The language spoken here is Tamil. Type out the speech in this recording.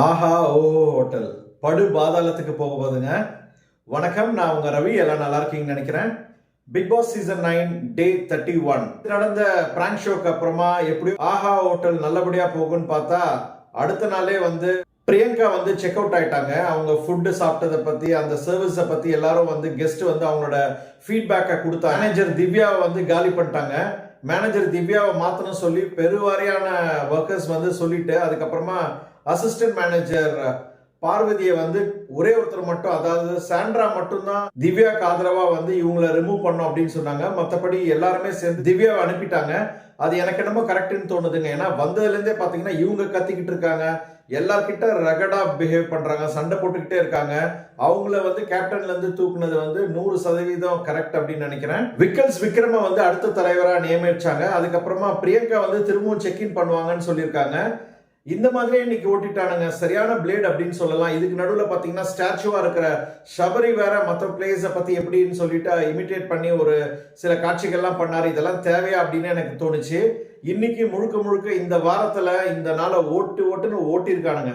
ஆஹா ஓஹோ ஹோட்டல். படு பாதாளத்துக்கு போக போதுங்க வணக்கம் நான் உங்க ரவி. எல்லாம் நல்லா இருக்கீங்கன்னு நினைக்கிறேன். Bigg Boss season nine day thirty one நடந்த பிராங்க் ஷோக்கு அப்புறமா எப்படி ஆஹா ஹோட்டல் நல்லபடியா போகும்னு பார்த்தா அடுத்த நாளே வந்து பிரியங்கா வந்து செக் அவுட் ஆயிட்டாங்க. அவங்க ஃபுட்டு சாப்பிட்டதை பத்தி அந்த சர்வீஸை பத்தி எல்லாரும் வந்து கெஸ்ட் வந்து அவங்களோட ஃபீட்பேக்கை கொடுத்தா மேனேஜர் திவ்யாவை வந்து காலி பண்ணிட்டாங்க. மேனேஜர் திவ்யாவை மாத்தணும் சொல்லி பெருவாரியான ஒர்க்கர்ஸ் வந்து சொல்லிட்டு அதுக்கப்புறமா அசிஸ்டன்ட் மேனேஜர் பார்வதியை வந்து ஒரே ஒருத்தர் மட்டும் அதாவது சாண்ட்ரா மட்டும்தான் திவ்யாக்கு ஆதரவா வந்து இவங்கள ரிமூவ் பண்ணோம் அப்படின்னு சொன்னாங்க. மற்றபடி எல்லாருமே சேர்ந்து திவ்யாவை அனுப்பிட்டாங்க. அது எனக்கு என்னமோ கரெக்டுன்னு தோணுதுங்க. ஏன்னா வந்ததுலேருந்தே பார்த்தீங்கன்னா இவங்க கத்திக்கிட்டு இருக்காங்க. எல்லார்கிட்ட ரகடா பிஹேவ் பண்றாங்க சண்டை போட்டுக்கிட்டே இருக்காங்க. அவங்கள வந்து கேப்டன்ல இருந்து தூக்குனது வந்து நூறு சதவீதம் கரெக்ட் அப்படின்னு நினைக்கிறேன். விக்கல்ஸ் விக்ரம வந்து அடுத்த தலைவரா நியமிச்சாங்க. அதுக்கப்புறமா பிரியங்கா வந்து திரும்பவும் செக்இன் பண்ணுவாங்கன்னு சொல்லியிருக்காங்க. இந்த மாதிரியே இன்னைக்கு ஓட்டிட்டானுங்க. சரியான பிளேட் அப்படின்னு சொல்லலாம். இதுக்கு நடுவில் பார்த்தீங்கன்னா ஸ்டாச்சுவா இருக்கிற ஷபரி வேற மற்ற பிளேயர்ஸை பற்றி எப்படின்னு சொல்லிட்டு இமிட்டேட் பண்ணி ஒரு சில காட்சிகள்லாம் பண்ணார். இதெல்லாம் தேவையா அப்படின்னு எனக்கு தோணுச்சு. இன்னைக்கு முழுக்க முழுக்க இந்த வாரத்தில் இந்த நாளை ஓட்டு ஓட்டுன்னு ஓட்டியிருக்கானுங்க